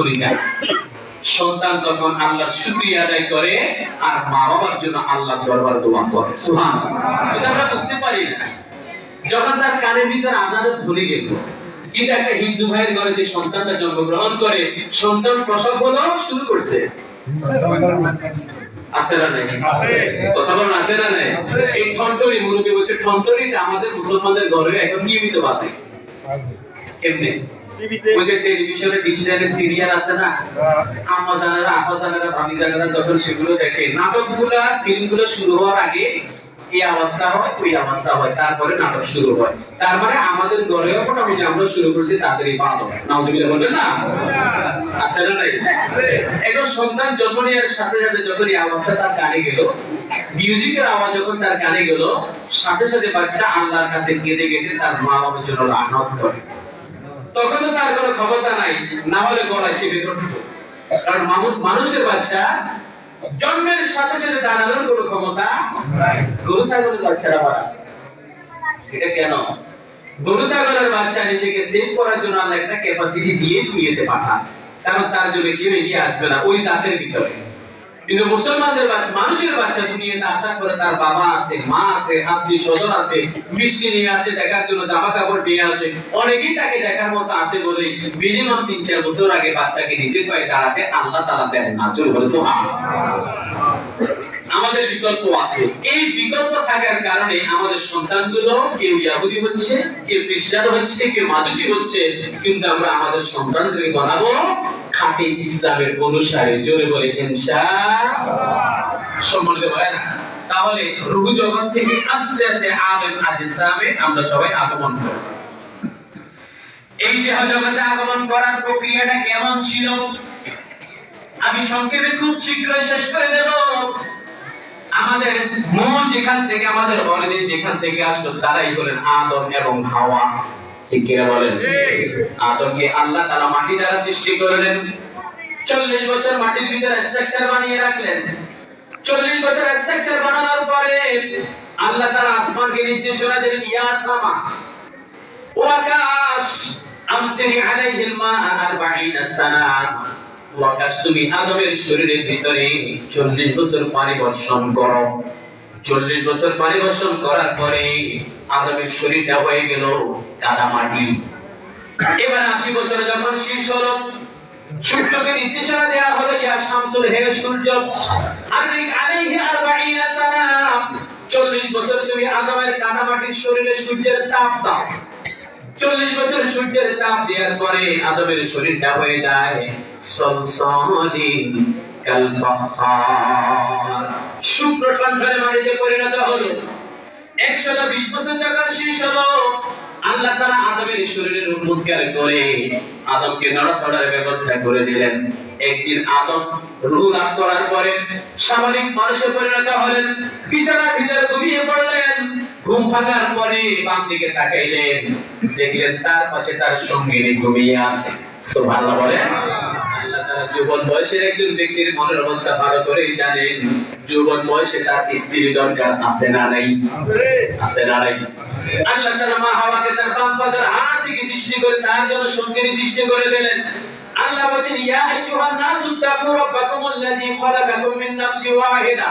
ভুলে যায় সন্তান তখন আল্লাহর শুকরিয়া আদায় করে আর মা বাবার জন্য আল্লাহর দরবার দোয়া করে। এটা আমরা বুঝতে পারি না। যখন তার কানের ভিতর আজানের ভুলে গেল কিন্তু একটা হিন্দু ভাইয়ের ঘরে যে সন্তানটা জন্মগ্রহণ করে সন্তান প্রসব হলো শুরু করছে। আছে না নাই? কথা বলেন আছে না নাই? এই ঠনটরি মুরব্বী বলছে ঠনটরিটা আমাদের মুসলমানদের ঘরে এখন নিয়মিত বাজে। কেমনে ওই যে টেলিভিশনে ডিজিটালে সিরিয়াল আছে না? আম্মা জানারা আপা জানারা ভাবি জানারা যখন সেগুলো দেখে। নাটকগুলা ফিল্মগুলো শুরু হওয়ার আগে এই আওয়াজটা হয় ওই আওয়াজটা হয় তারপরে নাটক শুরু হয়। তার মানে আমাদের মোটামুটি আমরা শুরু করছি তাড়াতাড়ি ভালো নাউজুবিল্লাহ বলবেন না? আছে না নাই? সন্তান জন্ম নেওয়ার সাথে সাথে যখন এই আওয়াজটা তার কানে গেল মিউজিকের আওয়াজ যখন তার কানে গেল সাথে সাথে বাচ্চা আল্লাহর কাছে কেঁদে কেঁদে তার মা বাবার জন্য লানত করে। তখন তো তার কোনো ক্ষমতা নাই, না হলে গলায় সে বেতন কারণ মানুষ মানুষের বাচ্চা, জন্মের সাথে সাথে দাঁড়ানোর কোনো ক্ষমতা গরু ছাগলের বাচ্চারা আবার আছে। এটা কেন? গরু ছাগলের বাচ্চা নিজেকে সেভ করার জন্য আল্লাহ একটা ক্যাপাসিটি দিয়ে দুনিয়াতে পাঠান কারণ তার জন্য কেউ এগিয়ে আসবে না, ওই জাতের ভিতরে। কিন্তু মুসলমানদের বাচ্চা, মানুষের বাচ্চা দুনিয়াতে আশা করে তার বাবা আছে, মা আছে, আত্মীয় স্বজন আছে, মিষ্টি নিয়ে আসে, দেখার জন্য জামা কাপড় নিয়ে আসে, অনেকেই তাকে দেখার মতো আছে বলে মিনিমাম তিন চার বছর আগে বাচ্চাকে নিজের পায়ে দাঁড়াতে আল্লাহ তালা দেন না। চলে বলে আমাদের বিকল্প আছে। এই বিকল্প থাকার কারণে আমাদের সন্তানগুলো কেউ ইয়াহুদি হচ্ছে, কেউ খ্রিস্টান হচ্ছে, কেউ মাজুসি হচ্ছে, কিন্তু আমরা আমাদের সন্তানদেরকে বানাবো খাঁটি ইসলামের অনুসারে। জোরে বলে, ইনশাআল্লাহ। সম্মানিত ভাইরা তাহলে রুহু জগৎ থেকে আস্তে আস্তে আলেম আদিসামে আমরা সবাই আগমন করব। এই দেহ জগতে আগমন করার প্রক্রিয়াটা কেমন ছিল? আমি সংক্ষেপে খুব শীঘ্রই শেষ করে দেব। আমাদের মন যেখান থেকে, আমাদের বড়দিন যেখান থেকে আসলো, তারাই হলেন আদম এবং হাওয়া। ঠিক কিনা বলেন? আদমকে আল্লাহ তারা মাটি দ্বারা সৃষ্টি করলেন। চল্লিশ বছর মাটির ভিতরে স্ট্রাকচার বানিয়ে রাখলেন। চল্লিশ বছর স্ট্রাকচার বানানোর পরে আল্লাহ তারা আসমানকে নির্দেশনা দিলেন, ইয়া ও আকাশ আমতিরি আলাইহিল মা আরবাঈনা সানা তুমি আদমের শরীরের ভিতরে চল্লিশ বছর পানি বর্ষণ করো। চল্লিশ বছর পানি বর্ষণ করার পরে আদমের শরীরটা হয়ে গেল কাদা মাটি। এবার আশি বছর যখন শেষ হলো, সূর্যকে নির্দেশনা দেওয়া হলো ইয়া শামসুল, হে সূর্য আরিক আলাইহি আরবাঈনা সানা 40 বছর তুমি আদমের কাদা মাটির শরীরে সূর্যের তাপ দাও। চল্লিশ বছর সূর্যের তাপ দেওয়ার পরে আদমের শরীরটা হয়ে যায় শুক্র কণ্ঠরে মাটিতে পরিণত হলো। একশত বিশ বছর যখন শেষ আল্লাহ তারা আদমের শরীরের উদ্ধার করে আদমকে নড়াচড়ার ব্যবস্থা করে দিলেন। একদিন আদম রু লাভ করার পরে স্বাভাবিক মানুষে পরিণত হলেন, বিছানার ভিতরে ঘুমিয়ে পড়লেন, ঘুম ফাঁকার পরে বাম দিকে তাকাইলেন, দেখলেন তার পাশে তার সঙ্গিনী ঘুমিয়ে আছে। সুবহানাল্লাহ বলেন। যুবন বয়সের একজন ব্যক্তির মনের অবস্থা ভালো করেই জানেন যুবন বয়সে তার স্ত্রী দরকার আছে না নাই? আছে না নাই? আল্লাহ তাআলা মা হাওয়াকে তার বাম পাদের হাত থেকে সৃষ্টি করে তার জন্য সঙ্গিনী সৃষ্টি করে দিলেন। আল্লাহ বলেন ইয়া আইয়ুহান নাসু তাকু রাব্বাকুম আল্লাযী খালাকাকুম মিন নাফসিন ওয়াহিদা।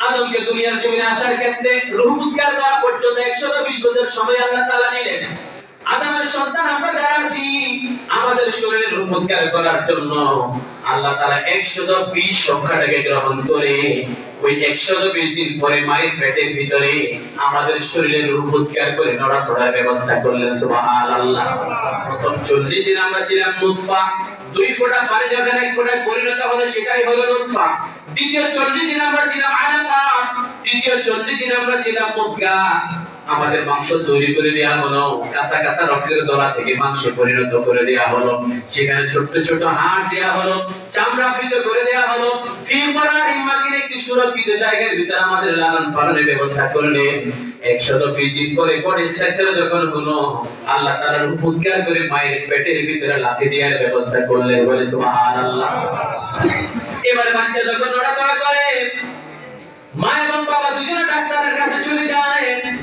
আদমকে দুনিয়ার জমিনে আসার ক্ষেত্রে রূহ উদ্গার করা পর্যন্ত একশত বিশ বছর সময় আল্লাহ তাআলা নিলেন আদমের সন্তান আমরা যারা আছি, আমাদের শরীরের উপকার করার জন্য আল্লাহ তারা একশত বিশ সংখ্যাটাকে গ্রহণ করে, ওই একশত বিশ দিন পরে মায়ের পেটের ভিতরে আমাদের শরীরের উপকার করে নড়াচড়ার ব্যবস্থা করলেন সুবহান আল্লাহ প্রথম চল্লিশ দিন আমরা ছিলাম মুতফা দুই ফোঁটা পানি যখন এক ফোঁটায় পরিণত হলো সেটাই হলো নুতফা দ্বিতীয় চল্লিশ দিন আমরা ছিলাম আলাকা তৃতীয় চল্লিশ দিন আমরা ছিলাম মুদগা আমাদের মাংস তৈরি করে দেওয়া হলো কাঁচা কাঁচা রক্তের দলা থেকে মাংস পরিণত করে দেওয়া হলো। সেখানে ছোট্ট ছোট হাড় দেওয়া হলো, চামড়া আবৃত করে দেওয়া হলো। ফি করার ইমাকির একটি সুরক্ষিত জায়গার ভিতরে আমাদের লালন পালনের ব্যবস্থা করলেন।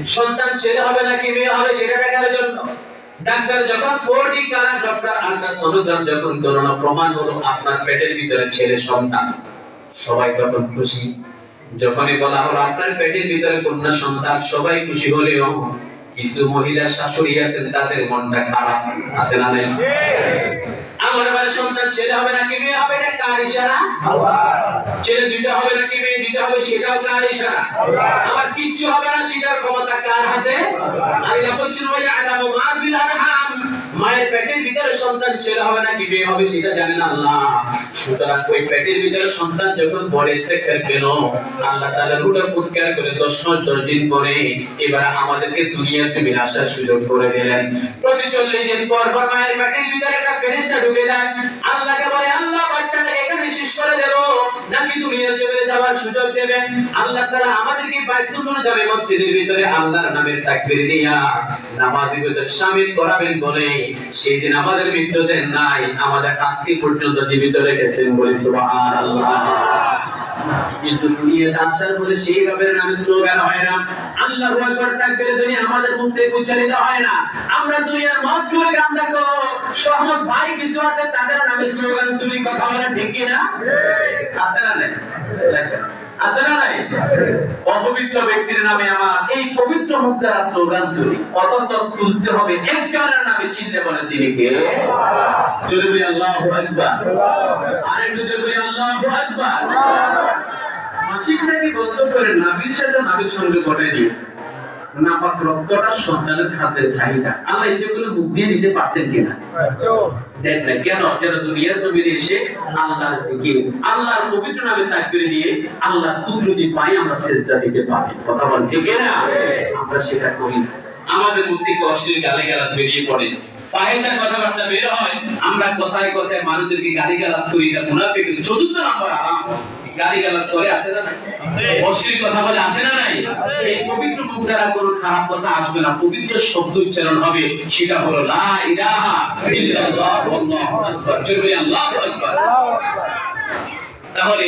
সন্তান যখন যখন করোনা প্রমাণ হলো আপনার পেটের ভিতরে ছেলে সন্তান সবাই তখন খুশি। যখনই বলা হলো, আপনার পেটের ভিতরে কন্যা সন্তান, সবাই খুশি হলেও কিছু মহিলা শাশুড়ি আছেন, তাদের মনটা খারাপ, আছে না নাই? আমার বাড়ি সন্তান ছেলে হবে নাকি মেয়ে হবে এটা কার ইশারা? ছেলে দুইটা হবে নাকি মেয়ে দুইটা হবে সেটাও কার ইশারা? আমার কিচ্ছু হবে না, সেটার ক্ষমতা কার হাতে? আল্লাহ বলছেন ওয়া ইয়ালামু মা ফিল আরহাম মায়ের পেটের ভিতরে সন্তান ছেলে হবে নাকি মেয়ে হবে সেটা জানেন আল্লাহ। সুতরাং ওই পেটের ভিতরে সন্তান যখন বড় স্ট্রাকচার পেল আল্লাহ তাআলা ফুট কেয়ার করে 10 মাস 10 দিন পরে এবার আমাদেরকে দুনিয়ার জমিন আসার সুযোগ করে দিলেন। প্রতি 40 দিন পর পর মায়ের পেটের ভিতরে একটা ফেরেশতা ঢুকে যায়। আল্লাহকে বলে, আল্লাহ, বাচ্চাটাকে নাকি দুনিয়ার জমিনে যাওয়ার সুযোগ দেবেন। আল্লাহ তাআলা আমাদেরকে বাইতুল যাবে মসজিদের ভিতরে। আল্লাহর নামের তাকবীর দিয়া নামাজের ভিতরে শামিল করাবেন বলে সেই আমাদের মৃত্যু নাই, আমাদের আজকে পর্যন্ত জীবিত রেখেছেন বলে সুবহানাল্লাহ। কিন্তু দুনিয়াতে আসার পরে সেই রবের নামে স্লোগান হয় না, আল্লাহু আকবার তাকবীর দুনিয়া আমাদের মুখ উচ্চারিত হয় না, আমরা দুনিয়ার মত জুড়ে গান দেখো সহমত ভাই কিছু আছে, তাদের নামে স্লোগান তুমি কথা বলে না। আছে না নাই? নাবির সাথে নাবির সঙ্গে ঘটে দিয়েছে? নাপাক রক্তটা সন্তানের খাদ্যের চাহিদা। আল্লাহ যেগুলো মুখ দিয়ে নিতে পারতেন কিনা? দেখ না কেন? যেন দুনিয়ার জমিনে এসে আল্লাহর জিকির আল্লাহর পবিত্র নামে তাকবীর কুদরতি পাই আমরা সেজদা দিতে পারি। কথা বল ঠিক না আমরা সেটা করি আমাদের মধ্যে থেকে অশ্লীল গালি গালাজ বেরিয়ে পড়ে। ফাহেসা কথাবার্তা বের হয়। আমরা কথায় কথায় মানুষদেরকে গালি গালাজ করি এটা মুনাফিক চতুর্থ নাম্বার আরাম গালি গালাজ করে আছে না নাই? অশ্লীল কথা বলে আছে না নাই? এই পবিত্র দ্বারা কোনো খারাপ কথা আসবে না, পবিত্র শব্দ উচ্চারণ হবে, সেটা হলো তাহলে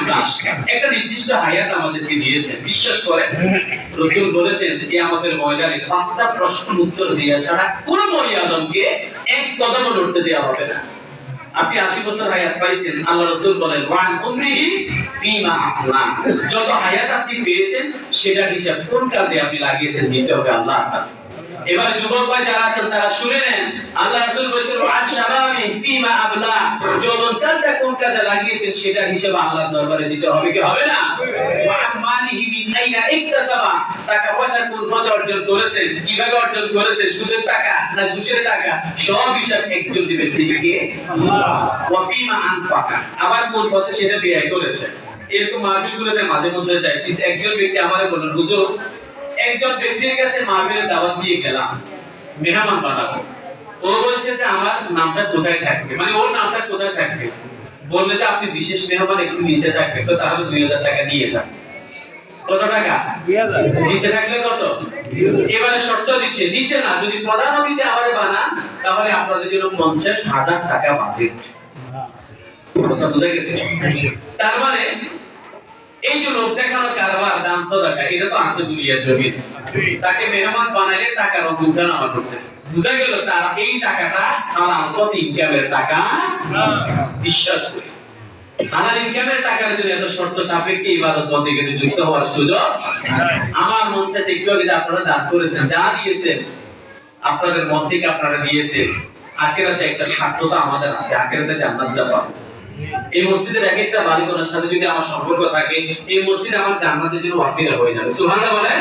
আমরা আসলাম একটা নির্দিষ্ট হায়াত আমাদেরকে দিয়েছেন বিশ্বাস করেন। রাসূল বলেছেন কিয়ামতের ময়দানে পাঁচটা প্রশ্ন উত্তর দেওয়া ছাড়া কোনো আদমকে এক লড়তে দেওয়া হবে না। আপনি আশি বছর হায়াত পাইছেন, আল্লাহ রসুল বলেন, ওয়ান উমরিহি ফিমা আফলান যত হায়াত আপনি পেয়েছেন সেটা হিসাব কোন কাজে আপনি লাগিয়েছেন দিতে হবে আল্লাহর কাছে। এবার যুবক ভাই যারা আছেন তারা শুনে নেন। আল্লাহ রাসূল বলেছেন ওয়ান শাবাবি ফিমা আবলা। যৌবন কালটা কোন কাজে লাগিয়েছেন সেটা হিসাব আল্লাহর দরবারে দিতে হবে কি হবে না? মালিহি মিন আইনা ইকতাসাবা। টাকা পয়সা কোন পথে অর্জন করেছেন কীভাবে অর্জন করেছেন সুদের টাকা না ঘুষের টাকা সব হিসাব একজন দিবে তিনি কে? ওয়াফিমা আনফাকা। আবার কোন পথে সেটা ব্যয় করেছে এরকম মাহফিলগুলোতে মাঝে মধ্যে যায় একজন ব্যক্তি আমারে বলেন হুজুর একজন ব্যক্তির কাছে মাহফিলের দাওয়াত দিয়ে গেলাম, মেহমান বানাবো। ও বলছে যে আমার নামটা কোথায় থাকবে? মানে ওর নামটা কোথায় থাকবে? বললে যে আপনি বিশেষ মেহমান একটু নিচে থাকবে তো তাহলে দুই হাজার টাকা নিয়ে যান। কত টাকা? নিচে থাকলে কত? এবারে শর্ত দিচ্ছে, নিচে না, যদি প্রধান অতিথি বানান, তাহলে আপনাদের জন্য পঞ্চাশ হাজার টাকা বাজেট কথা বুঝে গেছে? তার মানে এই যে লোক দেখানো কারবার দান সদাকা এটা তো আছে দুনিয়া জমি তাকে মেহমান বানাইলে টাকার করতেছে। বুঝা গেল তার এই টাকাটা আলপত ইনকামের টাকা বিশ্বাস করি। হালাল ইনকামের টাকার জন্য এত শর্ত সাপেক্ষে ইবাদত যুক্ত হওয়ার সুযোগ আমার মন চাইছে একটু আগে আপনারা দান করেছেন যা দিয়েছেন আপনাদের মন থেকে আপনারা দিয়েছেন। আখেরাতে একটা স্বার্থতা আমাদের আছে আখেরাতে জান্নাতটা পাবো এই মসজিদের এক একটা বালিকনার সাথে যদি আমার সম্পর্ক থাকে, এই মসজিদ আমার জান্নাতের জন্য ওয়াসিলা হয়ে যাবে। সুবহানাল্লাহ বলেন?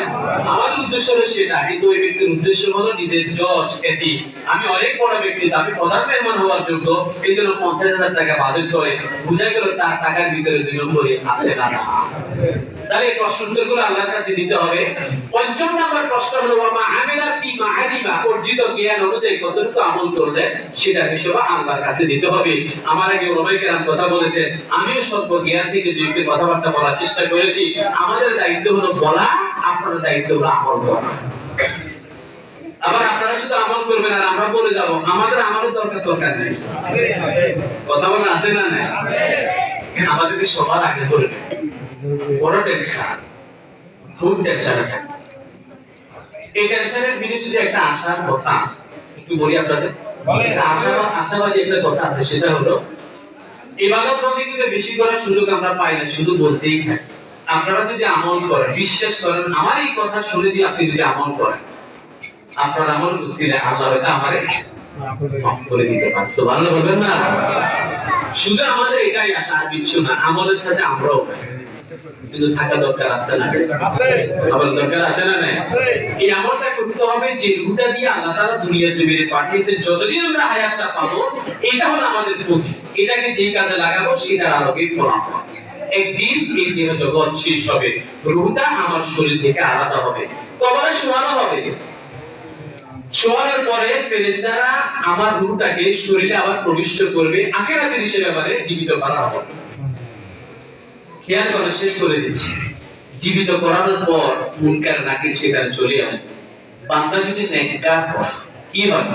আমাদের উদ্দেশ্য হলো সেটা। কিন্তু ওই ব্যক্তির উদ্দেশ্য হলো নিজের যশ, খ্যাতি। আমি অনেক বড় ব্যক্তি আমি প্রধান মেহমান হওয়ার যোগ্য। এই জন্য পঞ্চাশ হাজার টাকা বাজেট করে বুঝা গেল তার টাকার ভিতরে দুই নম্বরে আছে না না। তাহলে এই প্রশ্ন উত্তরগুলো আল্লাহর কাছে দিতে হবে। পঞ্চম নম্বর প্রশ্ন হলো মা আমিলা ফি মাআরিবা অর্জিত জ্ঞান অনুযায়ী কতটুকু আমল করলে সেটা হিসেব আল্লাহর কাছে দিতে হবে। আমার আগে ওলামায়ে কেরাম কথা বলেছে আমিও সর্ব জ্ঞান থেকে একটি কথাবার্তা বলার চেষ্টা করেছি আমাদের দায়িত্ব হলো বলা আপনার দায়িত্ব হলো আমল করা। আবার আপনারা শুধু আমল করবেন আর আমরা বলে যাব আমাদের আমারও দরকার দরকার নেই। কথা বলা আছে না না আমাদেরকে সবার আগে বড় টেনশন খুব টেনশন এই টেনশনের শুধু একটা আশার কথা আছে একটু বলি আপনাদের। আশা আশাবাদী একটা কথা আছে সেটা হলো ইবাদত বন্দিকে বেশি করার সুযোগ আমরা পাই না, শুধু বলতেই থাকি আপনারা যদি আমল করেন, বিশ্বাস করেন, আমার এই কথা শুনে দিয়ে আপনি যদি আমল করেন, আপনার আমল বুঝিলে আল্লাহ হয়তো আমারে করে দিতে পারছ ভালো বলবেন না? শুধু আমাদের এটাই আশা, আর কিছু না, আমলের সাথে আমরাও কিন্তু থাকা দরকার আছে না। আমল দরকার আছে না নাই? এই আমলটা করতে হবে যে রুটা দিয়ে আল্লাহ তাআলা দুনিয়ার জমিনে পাঠিয়েছে যতদিন আমরা হায়াতটা পাবো এটা হলো আমাদের পুঁজি এটাকে যেই কাজে লাগাবো সেটার আলোকে ফলাফল একদিন এই দেহ জগৎ শেষ হবে। রুহটা আমার শরীর থেকে আলাদা হবে। কবরে শোয়ানো হবে। শোয়ানোর পরে ফেরেশতারা আমার রূহটাকে শরীরে আবার প্রবিষ্ট করবে আখেরাতের হিসেবে আবার জীবিত করা হবে। খেয়াল করে শেষ করে দিচ্ছি। জীবিত করানোর পর মুনকার নাকির সেখানে চলে আসবে। বান্দা যদি নেককার হয় কি হয়?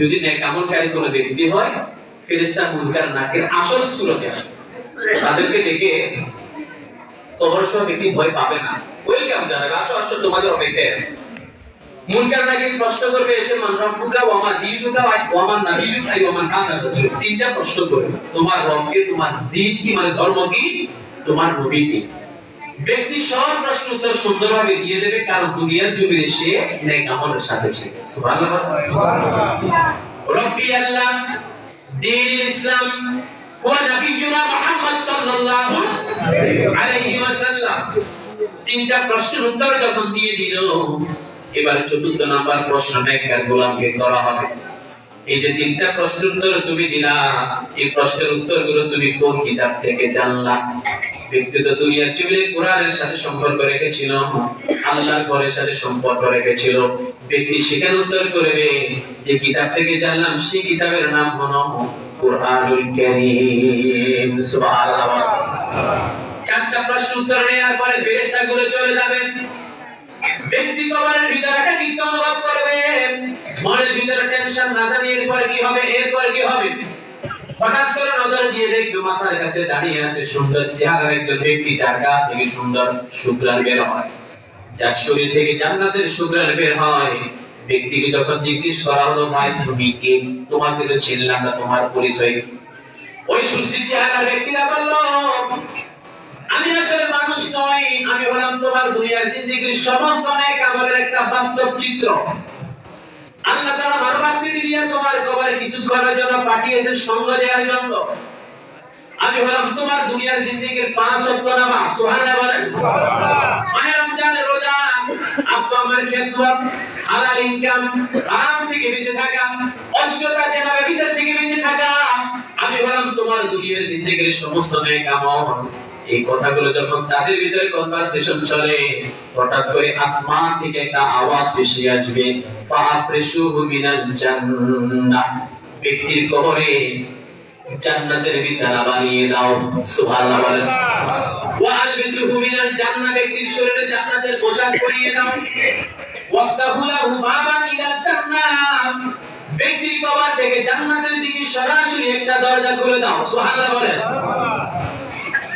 যদি নেক আমলকারী কোনো ব্যক্তি হয় ফেরেশতা মুনকার নাকির আসল সুরতে আসবে। তাদেরকে দেখে কবর সহ ব্যক্তি ভয় পাবে না। ওয়েলকাম জানাবে আসো আসো তোমাদের অপেক্ষায় আছে। মুনকার নাকির প্রশ্ন করবে এসে মান রব্বুকা ওয়া মা দীনুকা ওয়া মা নাবিয়ুকা ওয়া মান কানা তিনটা প্রশ্ন করবে তোমার রবকে তোমার দিন কি মানে ধর্ম কি তোমার নবী কি? ব্যক্তি সব প্রশ্ন উত্তর সুন্দরভাবে দিয়ে দেবে কারণ দুনিয়ার জমিনে সে নেক আমলের সাথে ছিল। সুবহানাল্লাহ। রব্বি আল্লাহ দীন ইসলাম হুয়া নবিয়ুনা মুহাম্মদ সাল্লাল্লাহু আলাইহি ওয়াসাল্লাম। তিনটা প্রশ্নের উত্তর যখন দিয়ে দিল এবার চতুর্থ নাম্বার প্রশ্ন নেককার গোলামকে করা হবে। এই যে তিনটা প্রশ্নের উত্তর তুমি দিলা, এই প্রশ্নের উত্তরগুলো তুমি কোন কিতাব থেকে জানলা? ব্যক্তি তো দুনিয়ার জীবনে কোরআনের সাথে সম্পর্ক রেখেছিল, আল্লাহর ঘরের সাথে সম্পর্ক রেখেছিল। ব্যক্তি সেখানে উত্তর করবে যে কিতাব থেকে জানলাম, সেই কিতাবের নাম হলো কোরআনুল কারীম। সুবহানাল্লাহ। চারটা প্রশ্ন উত্তর নেওয়ার পরে ফেরেশতাগুলো চলে যাবেন ব্যক্তি কবরের ভিতরে গীত অনুভব মনের ভিতরে টেনশন না জানি এরপর কি হবে, এরপর কি হবে? হঠাৎ করে নজর দিয়ে দেখবে মাথার কাছে দাঁড়িয়ে আছে সুন্দর চেহারার একজন ব্যক্তি, যার গা থেকে সুন্দর শুক্রাণ বের হয়। যার শরীর থেকে জান্নাতের শুক্রাণ বের হয়। ব্যক্তিকে যখন জিজ্ঞেস করা হলো, ভাই, তুমি কে? তোমাকে তো চিনলাম না, তোমার পরিচয়। ওই সুস্থির চেহারা ব্যক্তিরা আমি আসলে মানুষ নই আমি হলাম তোমার দুনিয়ার জিন্দেগির সমস্ত অনেক আমলের একটা বাস্তব চিত্র। আল্লাহ তাআলা মানব দিয়ে তোমার কবরে কিছুক্ষণের জন্য পাঠিয়েছেন সঙ্গ দেওয়ার জন্য। আমি হলাম তোমার দুনিয়ার জিন্দেগির পাঁচ ওয়াক্ত নামাজ সুবহানাল্লাহ বলেন? মাহে রমজানের রোজা আব্বা আমার খেদমত হালাল ইনকাম হারাম থেকে বেঁচে থাকা অশ্লীলতা জেনাবে বিচার থেকে বেঁচে থাকা আমি হলাম তোমার দুনিয়ার জিন্দেগির সমস্ত নেক আমল। এই কথাগুলো যখন তাদের ভিতরে কনভারসেশন চলে, হঠাৎ করে আসমান থেকে একটা আওয়াজ ভেসে আসবে ফাফরিশুহু মিনাল জান্নাহ। ব্যক্তির কবরে জান্নাতের বিছানা বানিয়ে দাও, সুবহানাল্লাহ ওয়া আলবিসুহু মিনাল জান্নাহ। ব্যক্তির শরীরে জান্নাতের পোশাক পরিয়ে দাও। ওয়াসতাহুলাহু বাবান ইলাল জান্নাহ। ব্যক্তির কবর থেকে জান্নাতের দিকে সরাসরি একটা দরজা খুলে দাও, সুবহানাল্লাহ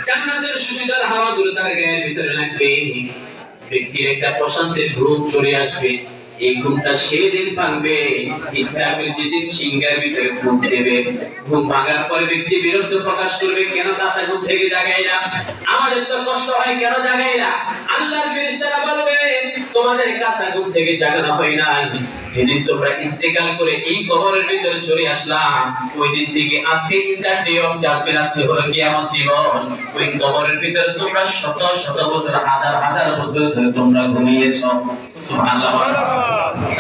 জান্নাতের সুশীতল হাওয়া গুলো তার গায়ের ভিতরে লাগবে। ব্যক্তির একটা প্রশান্তের ঘুম চলে আসবে। এই ঘুমটা ভাঙবে। ইসলামের যেদিন সিংহের ভিতরে ফুট দেবে, ঘুম ভাঙার ব্যক্তি বিরুদ্ধ প্রকাশ করবে, কেন চাষা ঘুম থেকে জাগাই না? আমাদের তো কষ্ট হয়, কেন জাগাই না? আল্লাহ বলবে, তোমাদের কাছে ঘুম থেকে জাগানো হয় নাই। যেদিন তোমরা ইন্তেকাল করে এই কবরের ভিতরে চলে আসলাম ওই দিন থেকে অফ জাজমের আজকে হলো দিবস। ওই কবরের ভিতরে তোমরা শত শত বছর, হাজার হাজার বছর ধরে তোমরা ঘুমিয়েছ। সুবহানাল্লাহ।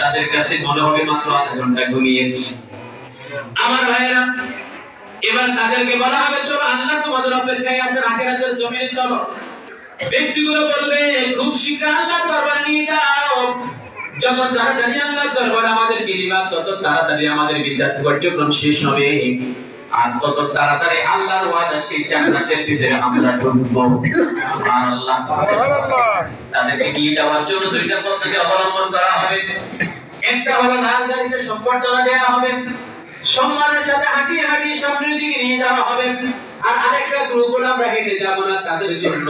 তাদের কাছে মনে হবে মাত্র আধা ঘণ্টা ঘুমিয়েছি। আমার ভাইয়েরা, এবার তাদেরকে বলা হবে, চলো আল্লাহ তোমাদের অপেক্ষায় আছে আখেরাতের জমিনে চলো। ব্যক্তিগুলো বলবে, খুব শীঘ্র আল্লাহ দরবার নিয়ে যাও। যত তাড়াতাড়ি আল্লাহ দরবার আমাদেরকে দিবা, তত তাড়াতাড়ি আমাদের বিচার কার্যক্রম শেষ হবে। আর তত তাড়াতাড়ি আল্লাহর ওয়াদা সেই জান্নাতের ভিতরে আমরা ঢুকবো। সুবহানাল্লাহ। জন্য দুইটা পদ্ধতি অবলম্বন করা হবে। একটা হলো দেওয়া হবে। সম্মানের সাথে সামনের দিকে নিয়ে যাওয়া হবে। আর আরেকটা গ্রুপ না তাদের জন্য।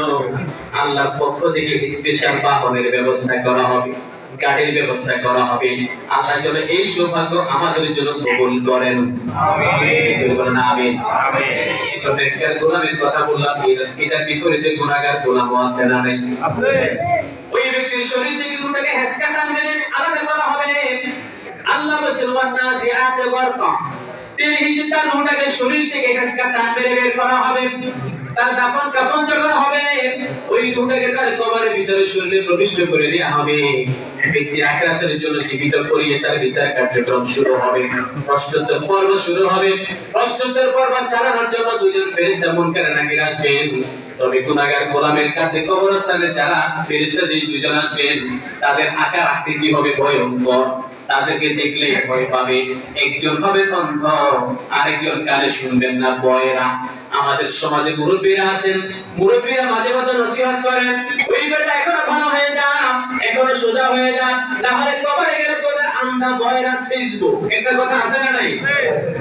আল্লাহর পক্ষ থেকে স্পেশাল বাহনের ব্যবস্থা করা হবে। গাড়ির ব্যবস্থা করা হবে। আল্লাহ যেন এই সৌভাগ্য আমাদের জন্য কবুল করেন। গোলামের কথা বললাম এটা- এটার বিপরীতে গুনাহগার গোলামও আছে না নাই? ওই ব্যক্তির শরীর থেকে রুটাকে হেসকা টান মেরে আলাদা করা হবে। আল্লাহ বলছেন ওয়ান্না জিয়াতে গরকা তিনি হিজে তার রুটাকে শরীর থেকে হেসকা টান মেরে বের করা হবে। তার দাফন কাফন যখন হবে, ওই রুটাকে তার কবরের ভিতরে শরীরে প্রবিষ্ট করে দেওয়া হবে। ব্যক্তি আখিরাতের জন্য জীবিত করিয়ে তার বিচার কার্যক্রম শুরু হবে। প্রশ্নোত্তর পর্ব শুরু হবে। প্রশ্নোত্তর পর্ব চালানোর জন্য দুজন ফেরেশতা মুনকার নাকির আসবেন। তবে গুনাহগার গোলামের কাছে কবরস্থানে যারা ফেরেশতা যে দুজন আসবেন তাদের আকার আকৃতি হবে ভয়ঙ্কর? তাদেরকে দেখলে ভয় পাবে। একজন হবে অন্ধ আরেকজন কানে শুনবেন না বয়েরা আমাদের সমাজে মুরব্বীরা আছেন মুরব্বীরা মাঝে মাঝে নসিহত করেন ওই বেটা এখনও ভালো হয়ে যা এখনও সোজা হয়ে যা না হলে কবরে গেলে তোদের আন্ধা বয়েরা সিজবো। একটা কথা আছে না নাই?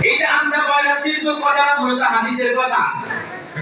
এই যে আন্ধা বয়েরা সিজবো কথাটা মূলত হাদিসের কথা।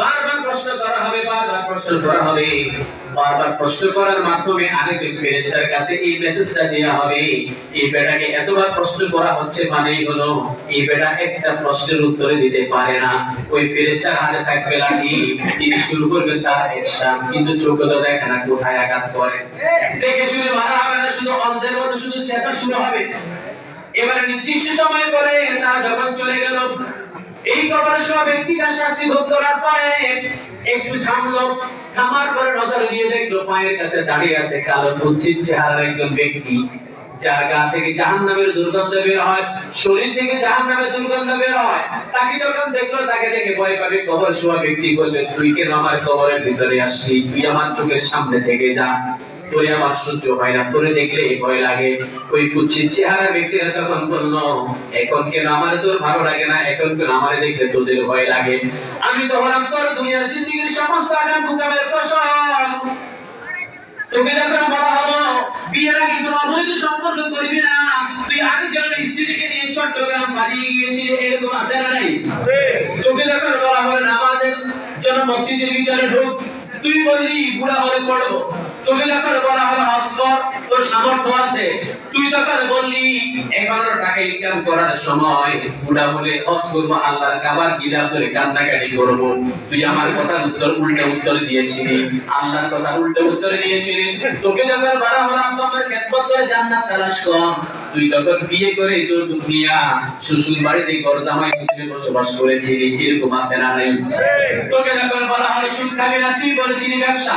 বারবার প্রশ্ন করা হবে, বারবার প্রশ্ন করা হবে। বারবার প্রশ্ন করার মাধ্যমে আরেকজন ফেরেশতার কাছে এই মেসেজটা দেওয়া হবে। এই বেটাকে এতবার প্রশ্ন করা হচ্ছে মানেই হলো, এই বেটা একটা প্রশ্নের উত্তরে দিতে পারে না। ওই ফেরেশতার হাতে থাকবে লাঠি, তিনি শুরু করবেন তার অ্যাকশন কিন্তু চোখ তো দেখে না কোথায় আঘাত করে। দেখে শুনে মারা হবে না, শুধু অন্ধের মতো শুধু চেঁচা শুরু হবে। এবারে নির্দিষ্ট সময় পরে তারা যখন চলে গেল এই শাস্তি ভোগ করার পরে একটু থামলো, থামার পরে নজর দিয়ে দেখল পায়ের কাছে দাঁড়িয়ে আছে কালো কুচ্ছিত চেহারার একজন ব্যক্তি, যার গা থেকে জাহান্নামের দুর্গন্ধ বের হয়, শরীর থেকে জাহান্নামের দুর্গন্ধ বের হয়। তাকে যখন দেখল, তাকে দেখে ভয় পাবে, কবর শোয়া ব্যক্তি বলবে, তুই কেন আমার কবরের ভিতরে আসছি তুই আমার চোখের সামনে থেকে যা। তোরে আমার সহ্য হয় না। তোরে দেখলে ভয় লাগে। ওই কুচ্ছিত চেহারা ব্যক্তিরা তখন বলল এখন কেন আমার তোর ভালো লাগে না? এখন কেন আমার দেখলে তোদের ভয় লাগে? আমি তো হলাম তোর দুনিয়ার জিন্দিগির সমস্ত আগাম বুকামের ফসল। তোকে যখন বলা হলো, বিয়ের আগে কোনো অবৈধ সম্পর্ক করবি না। তুই আরেকজনের স্ত্রীকে নিয়ে চট্টগ্রাম পালিয়ে এরকম আছে না নাই? তোকে যখন বলা হলো, নামাজের জন্য মসজিদের ভিতরে ঢুক। তুই বললি, বুড়া হলে পড়ব তোকে যখন বলা হলো হজ তোর সামর্থ্য আছে। তুই তখন বললি এগারো টাকা ইনকাম করার সময়। বুড়া বলে করব আল্লাহর কাবার গিলাম ধরে কান্নাকাটি করব। তুই আমার কথার উত্তর উল্টা উত্তর দিয়েছিলি। আল্লাহর কথা উল্টা উত্তর দিয়েছিলি। তোকে যখন বলা হলো আমার খেদমত করে জান্নাত তালাশ কর তুই তখন বিয়ে করে যৌতুক নিয়া শ্বশুর বাড়িতে গরদামাই হিসেবে বসবাস করেছিলি। এরকম আছে না নাই? তোকে যখন বলা হয় সুদ খাবি না তুই বলেছিলি ব্যবসা।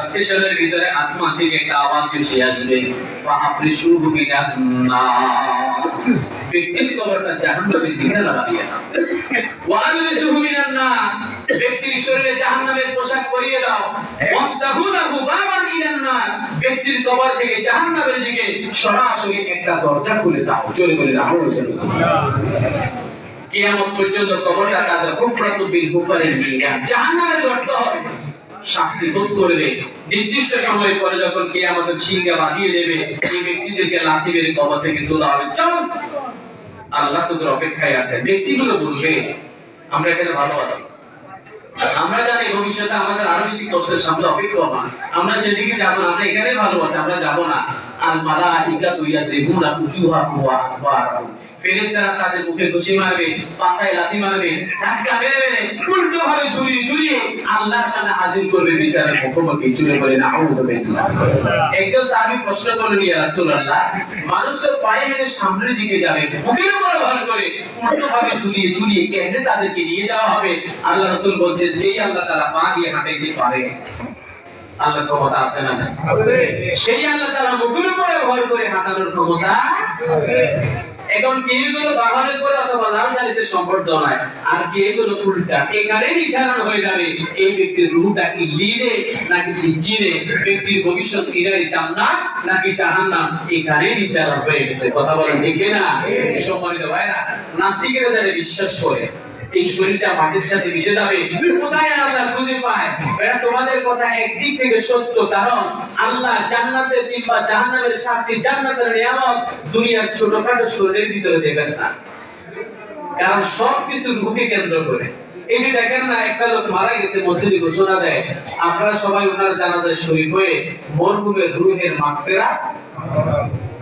কনভারসেশনের ভিতরে আসমান থেকে একটা আওয়াজ ভেসে আসবে। ব্যক্তির ব্যক্তির কবর থেকে দিকে সরাসরি একটা দরজা খুলে দাও। চলে বলে দাও। পর্যন্ত কবরটা তাদের কুফরাতু হবে। শাস্তি ভোগ করবে। নির্দিষ্ট সময় পরে যখন কিয়ামতের সিংহা বাঁধিয়ে দেবে, এই ব্যক্তিদেরকে লাথি মেরে কবর থেকে তোলা হবে। চল। আল্লাহ তোদের অপেক্ষায় আছে। ব্যক্তিগুলো বলবে, আমরা এখানে ভালো আছি। আমরা জানি ভবিষ্যতে আমাদের আরও বেশি কষ্টের সামনে অপেক্ষমান আমরা সেদিকে যাব না, আমরা এখানে ভালো আছি, আমরা যাব না। আর মালা ইকা তুইয়া দেবুনা উঁচুহা হুয়া হুয়া ফেরেশতারা তাদের মুখে ঘুষি মারবে, পাছায় লাথি মারবে, ধাক্কা মেরে মেরে উল্টো ভাবে ঝুলিয়ে ঝুলিয়ে আল্লাহর সামনে হাজির করবে বিচারের মুখোমুখি। চুলে বলে না একজন সাহাবী প্রশ্ন করলেন ইয়া রাসূলুল্লাহ মানুষ তো পায়ে হেঁটে সামনের দিকে যাবে উপর ভর করে উল্টো ভাবে ঝুলিয়ে ঝুলিয়ে কেটে তাদেরকে নিয়ে যাওয়া হবে? আল্লাহ রাসূল বলছেন যেই আল্লাহ তাআলা পা দিয়ে হাঁটাইতে পারে। আল্লাহ ক্ষমতা আছে না সেই আল্লাহ তাআলা মুখের উপরে ভর করে হাঁটানোর ক্ষমতা এখন কেগুলো বাগানের করে অথবা লাল দালিসের সম্পর্ক নয়। আর কেগুলো উল্টা। এখানে নির্ধারণ হয়ে যাবে এই ব্যক্তির রুটা কি লিনে নাকি সিজিনে ব্যক্তির ভবিষ্যৎ সিনারি জান্নাত নাকি জাহান্নাম? এখানে নির্ধারণ হয়ে গেছে। কথা বলেন ঠিক না সম্মানিত ভাইরা নাস্তিকেরা যারা বিশ্বাস করে এই শরীরটা মাটির সাথে মিশে যাবে কোথায় আল্লাহ খুঁজে পায়? এরা তোমাদের কথা একদিক থেকে সত্য কারণ আল্লাহ জান্নাতের কিংবা জাহান্নামের শাস্তি জান্নাতের নিয়ামত দুনিয়ার ছোটখাটো শরীরের ভিতরে দেবেন না। কারণ সবকিছু রুহকে কেন্দ্র করে। এই যে দেখেন না একটা লোক মারা গেছে মসজিদে ঘোষণা দেয় আপনারা সবাই ওনার জানাজায় শরীর হয়ে মরহুমের রুহের মাগফেরা?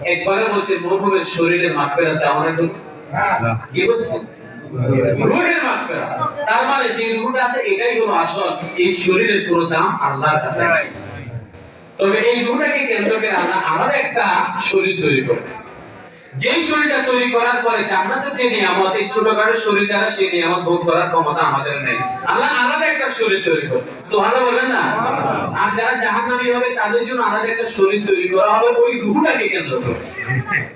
একবারে বলছে মরহুমের শরীরের মাগফেরা তেমন একজন কি বলছে রুহের মাগফিরাত। তার মানে যে রুহটা আছে, এটাই হলো আসল। এই শরীরের পুরো দাম আল্লাহর কাছে নাই। তবে এই রুহটাকে কেন্দ্র করে আল্লাহ আলাদা একটা শরীর তৈরি করে যেই শরীরটা তৈরি করার পরে জান্নাতের যে নিয়ামত এই ছোটখাটো শরীর দ্বারা সেই নিয়ামত ভোগ করার ক্ষমতা আমাদের নেই। আল্লাহ আলাদা একটা শরীর তৈরি করে সুবহানাল্লাহ বলবেন না? আর যারা জাহান্নামী হবে তাদের জন্য আলাদা একটা শরীর তৈরি করা হবে ওই রুহটাকে কেন্দ্র করে।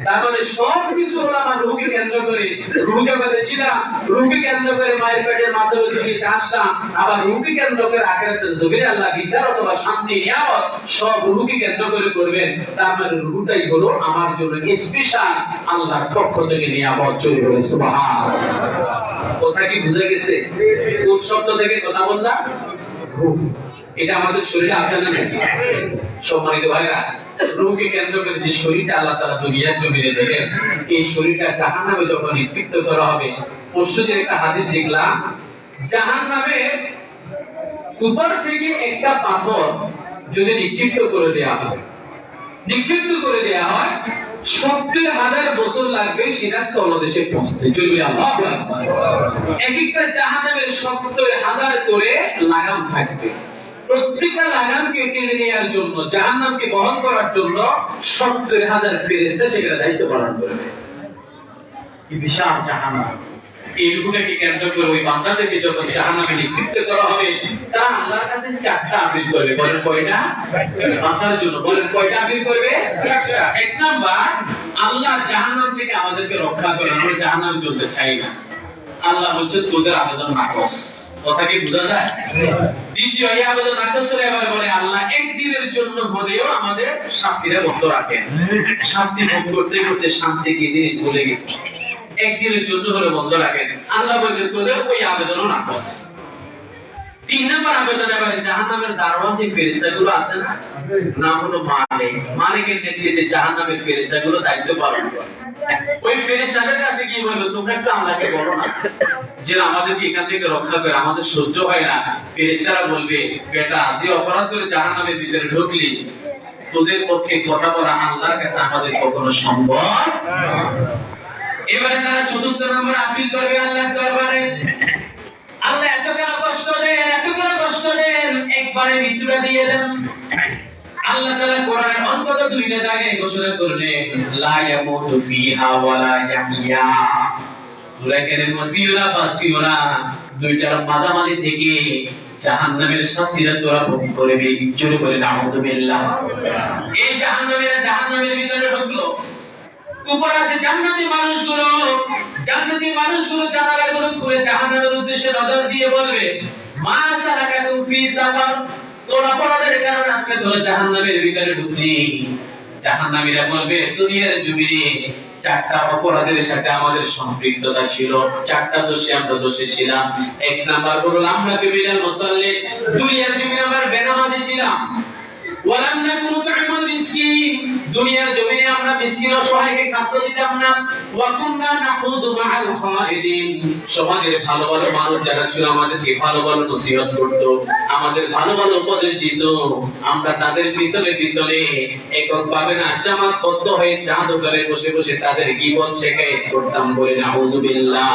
তার মানে সব কিছু হলো আমার রুহকে কেন্দ্র করে। রুহ জগতে ছিলাম রুহকে কেন্দ্র করে মায়ের পেটের মাধ্যমে দুনিয়াতে আসলাম আবার রুহকে কেন্দ্র করে আখেরাতের জমিনে আল্লাহ বিচার অথবা শান্তি নিয়ামত সব রুহকে কেন্দ্র করে করবেন। তার মানে রুহটাই হলো আমার জন্য স্পেশাল আল্লাহর পক্ষ থেকে নিয়ামত চলে গেলে সুবহান কি বুঝে গেছে? কোন শব্দ থেকে কথা বললাম? এটা আমাদের শরীরে আছে না সম্মানিত ভাইরা কেন্দ্র করে যে শরীরটা আল্লাহ তাআলা দুনিয়ার জমিনে দিলেন এই শরীরটা জাহান্নামে যখন নিক্ষিপ্ত করা হবে পরশুদিন একটা হাদিস দেখলাম, জাহান্নামে উপর থেকে একটা পাথর যদি নিক্ষিপ্ত করে দেওয়া হয় নিক্ষিপ্ত করে দেওয়া হয়। সত্তর হাজার বছর লাগবে সেটা তলদেশে পৌঁছতে। চলবে এক একটা জাহান্নামের সত্তর হাজার করে লাগাম থাকবে। প্রত্যেকটা লাগামকে টেনে নেওয়ার জন্য, জাহান্নামকে বহন করার জন্য সত্তর হাজার ফেরেস্তা সেখানে দায়িত্ব পালন করবে। বিশাল জাহান্নাম। এই কেন্দ্র করে ওই বান্দাদেরকে যখন নিক্ষিপ্ত করা হবে, তারা আল্লাহর কাছে চারটা করবে। বলেন কয়টা? জন্য। বলেন কয়টা করবে? এক নাম্বার, আল্লাহ থেকে আমাদেরকে রক্ষা করেন। আমরা চলতে চাই না। আল্লাহ তোদের আবেদন কথা কি বোঝা যায়? দ্বিতীয়, এই আবেদন নাকচ এবার বলে, আল্লাহ একদিনের জন্য হলেও আমাদের রাখেন। শাস্তি ভোগ করতে করতে শান্তি কি জিনিস ভুলে গেছে। একদিনের জন্য হলে বন্ধ রাখেন আল্লাহ বলছে, তোদের ওই আবেদনও নাকচ। তিন নম্বর আবেদন এবার, জাহান্নামের দারোয়ান যে ফেরেশতাগুলো আছে না? নাম হলো মালিক। মালিকের নেতৃত্বে জাহান্নামের ফেরেশতাগুলো দায়িত্ব পালন করে। ওই কাছে তোমরা একটু বলো না যে এখান থেকে রক্ষা করে, আমাদের সহ্য হয় না। বলবে, বেটা, যে অপরাধ করে ভিতরে ঢুকলি, তোদের পক্ষে কথা বলা আল্লাহর কাছে আমাদের কখনো সম্ভব এবারে তারা চতুর্থ নম্বর আপিল করবে আল্লাহর দরবারে। আল্লাহ এত কেন কষ্ট দেন, এত কেন কষ্ট দেন, একবারে মৃত্যুটা দিয়ে দেন। আল্লাহ তাআলা কোরআনের অন্তত দুইটা জায়গায় ঘোষণা করলেন, লা ইয়ামুতু ফিহা ওয়া লা ইয়াহইয়া। মরবিও না বাঁচবিও না। দুইটার মাঝামাঝি থেকে জাহান্নামের শাস্তিটা তোরা ভোগ করবি। জোরে করে নাউযুবিল্লাহ এই জাহান্নামের জাহান্নামের ভিতরে ঢুকলো। উপর আছে জান্নাতি মানুষগুলো। জান্নাতি মানুষগুলো খুলে জাহান্নামের উদ্দেশ্যে নজর দিয়ে বলবে, মা ফি সাফার কোন অপরাধের কারণে আজকে তোমরা জাহান্নামের ভিতরে ঢুকলি? জাহান্নামীরা বলবে, দুনিয়ার জমিনে চারটা অপরাধের সাথে আমাদের সম্পৃক্ততা ছিল। চারটা দোষে আমরা দোষী ছিলাম। এক নাম্বার হলো আমরা কবিরাল মুসাল্লি? দুনিয়ার জমিনে বেনামাজি ছিলাম। ওয়ালাম নাকুনু তু'ইমুল মিসকিন। দুনিয়ার জমিনে আমরা মিসকিন অসহায়কে খাদ্য দিতাম না। ওয়া কুননা নাখুদু মা'আল খাইদিন সমাজের ভালো ভালো মানুষ যারা ছিল আমাদেরকে ভালো ভালো নসিহত করত, আমাদের ভালো ভালো উপদেশ দিত। আমরা তাদের পিছনে পিছনে একক ভাবে না জামাতবদ্ধ হয়ে চা দোকানে বসে বসে তাদের গীবত শেখায়ত করতাম বলে নাউযু বিল্লাহ।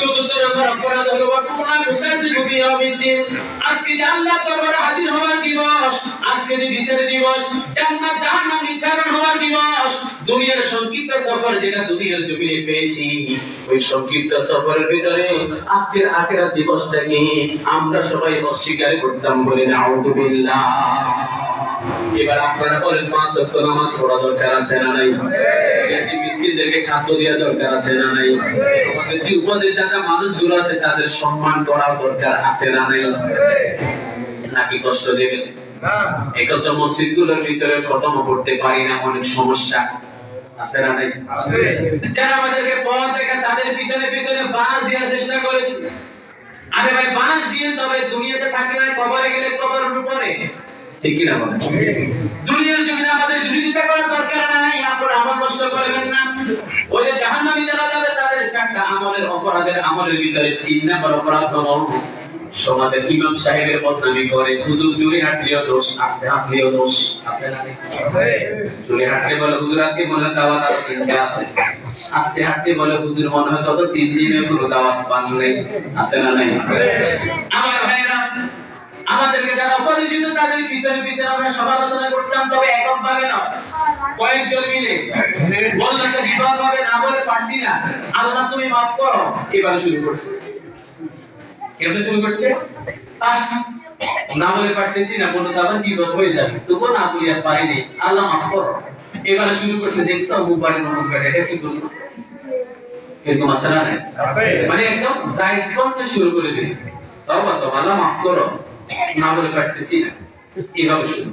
চতুর্থ নম্বর অপরাধ হলো ওয়া কুননা নুকাযিবু বিয়াউমিদ্দিন আজকে আল্লাহ দরবারে হাজির হওয়ার দিবস। আজকে যে বিচার দিবস জান্নাত জাহান্নাম নির্ধারণ হওয়ার দিবস। দুনিয়ার সংক্ষিপ্ত সফর যেটা দুনিয়ার জমিনে পেয়েছি, ওই সংক্ষিপ্ত সফরের ভিতরে আজকের আখেরাত দিবসটাকে আমরা সবাই অস্বীকার করতাম বলে এবার আপনারা বলেন, পাঁচ নামাজ পড়া দরকার আছে না নাই? মিসকিনদেরকে খাদ্য দেওয়া দরকার আছে না নাই? সমাজের যে মানুষগুলো আছে, তাদের সম্মান করা দরকার আছে না নাই? নাকি কষ্ট দেবেন? এখন তো মসজিদগুলোর ভিতরে খতম করতে পারি না অনেক সমস্যা। আছে না নাই? যারা আমাদেরকে পথ দেখা তাদের পিছনে পিছনে বাঁশ দেওয়ার চেষ্টা করেছে। আরে ভাই বাঁশ দিয়ে তবে দুনিয়াতে থাকে কবরে গেলে কবরের উপরে ঠিক কি বলেন? দুনিয়ার জমিনে আমাদের বিরোধিতা করার দরকার নাই আপনারা আমল নষ্ট করবেন না। ওই যে জাহান্নামী যারা যাবে তাদের চারটা আমলের অপরাধের আমলের ভিতরে তিন নাম্বার অপরাধ হলো সমাজের ইমাম সাহেবের বদনামি করে হুজুর জুড়ে হাঁটলেও দোষ আস্তে হাঁটলেও দোষ আছে না জুড়ে হাঁটছে বলে, হুজুর, আজকে মনে হয় দাওয়াত আরও তিনটা আছে। আজকে হাঁটতে বলে, হুজুর, মনে হয় তত তিন দিনে কোনো দাওয়াত পান নেই, আছে না নাই? আমার ভাইয়েরা, আমাদেরকে যারা অপরিচিত, তাদের পিছনে পিছনে আমরা সমালোচনা করতাম, তবে একক ভাবে না। কয়েকজন মিলে। বললাম বিপদ হবে না বলে পারছি না। আল্লাহ, তুমি মাফ করো। এবারে শুরু করছে। কেমনে শুরু করছে? না বলে পারতেছি না কোনো তো আবার বিপদ হয়ে যাবে? তবুও না বলি আর পারিনি আল্লাহ মাফ করো। এবারে শুরু করছে দেখছ এটা কি করল কিন্তু মাসালা নাই? মানে একদম জায়েজ শুরু করে দিয়েছে। তওবা তো আল্লাহ মাফ করো না বলে পারতেছি না। এইভাবে শুরু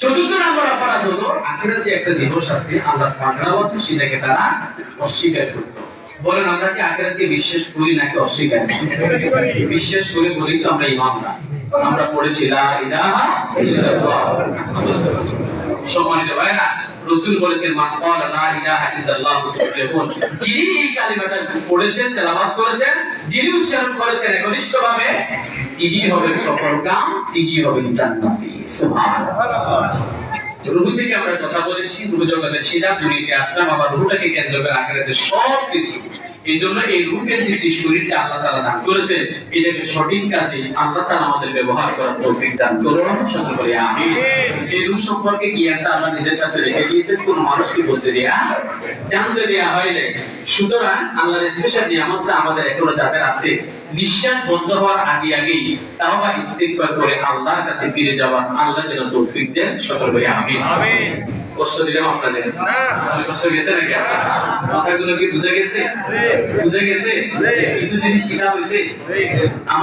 চতুর্থ নম্বর অপরাধ হলো আখেরাতে একটা দিবস আছে আল্লাহ পাকড়াও আছে সেটাকে তারা অস্বীকার করত। বলেন, আমরা কি আখেরাতকে বিশ্বাস করি নাকি অস্বীকার বিশ্বাস করে বলি তো আমরা ইমাম না। আমরা পড়েছি, লা সম্মানিত ভাইরা রাসূল বলেছেন লা ইলাহা যিনি এই কালিমাটা পড়েছেন, তেলাওয়াত করেছেন, যিনি উচ্চারণ করেছেন একনিষ্ঠভাবে, তিনি হবেন সফল কাম, তিনি হবেন জান্নাতি। সুবহানাল্লাহ। রুহু থেকে আমরা কথা বলেছি, রুহু জগতে ছিলাম দুনিয়াতে আসলাম, আবার রুহুটাকে কেন্দ্র করে আখেরাতে সব কিছু। এই জন্য এই রুহ কেন্দ্রিক যে শরীরটা আল্লাহ তাআলা দান করেছে এটাকে সঠিক কাজে আল্লাহ তাআলা আমাদের ব্যবহার করার তৌফিক দান করুন। সকল বলি আমিন। এই রুহ সম্পর্কে জ্ঞানটা আল্লাহ নিজের কাছে রেখে দিয়েছেন? কোন মানুষকে বলতে দেয়া, জানতে দেয়া হয়নি সুতরাং আল্লাহর স্পেশাল নিয়ামতটা আমাদের এখনও যাদের আছে নিঃশ্বাস বন্ধ হওয়ার আগে আগেই তাওবা ইস্তিগফার করে আল্লাহর কাছে ফিরে যাওয়া আল্লাহ যেন তৌফিক দেন সকল ভাই আমিন। আমিন। কষ্ট দিলাম আপনাদের। কষ্ট গেছে নাকি? কথাগুলো কি বুঝে গেছে? বুঝে গেছে? কিছু জিনিস কিনা হয়েছে।